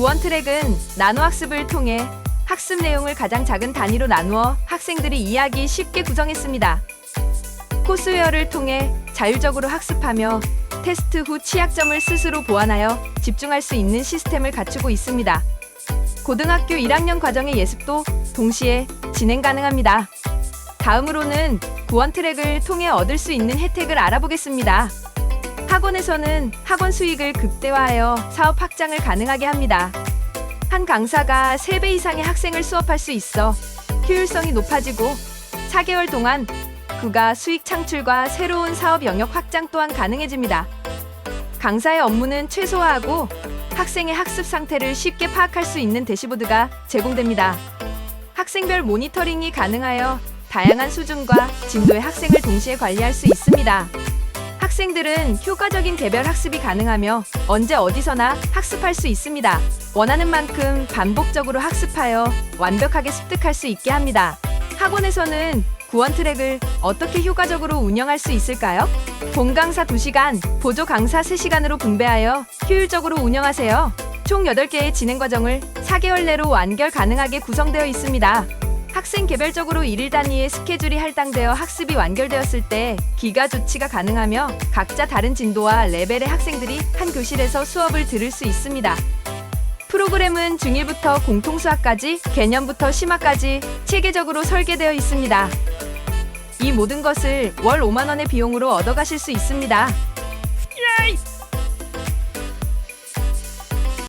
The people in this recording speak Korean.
구원 트랙은 나노 학습을 통해 학습 내용을 가장 작은 단위로 나누어 학생들이 이해하기 쉽게 구성했습니다. 코스웨어를 통해 자율적으로 학습하며 테스트 후 취약점을 스스로 보완하여 집중할 수 있는 시스템을 갖추고 있습니다. 고등학교 1학년 과정의 예습도 동시에 진행 가능합니다. 다음으로는 구원 트랙을 통해 얻을 수 있는 혜택을 알아보겠습니다. 학원에서는 학원 수익을 극대화하여 사업 확장을 가능하게 합니다. 한 강사가 3배 이상의 학생을 수업할 수 있어 효율성이 높아지고 4개월 동안 그가 수익 창출과 새로운 사업 영역 확장 또한 가능해집니다. 강사의 업무는 최소화하고 학생의 학습 상태를 쉽게 파악할 수 있는 대시보드가 제공됩니다. 학생별 모니터링이 가능하여 다양한 수준과 진도의 학생을 동시에 관리할 수 있습니다. 학생들은 효과적인 개별 학습이 가능하며 언제 어디서나 학습할 수 있습니다. 원하는 만큼 반복적으로 학습하여 완벽하게 습득할 수 있게 합니다. 학원에서는 구원 트랙을 어떻게 효과적으로 운영할 수 있을까요? 본 강사 2시간, 보조 강사 3시간으로 분배하여 효율적으로 운영하세요. 총 8개의 진행 과정을 4개월 내로 완결 가능하게 구성되어 있습니다. 학생 개별적으로 일일 단위의 스케줄이 할당되어 학습이 완결되었을 때 기가 조치가 가능하며 각자 다른 진도와 레벨의 학생들이 한 교실에서 수업을 들을 수 있습니다. 프로그램은 중1부터 공통수학까지 개념부터 심화까지 체계적으로 설계되어 있습니다. 이 모든 것을 월 5만 원의 비용으로 얻어가실 수 있습니다.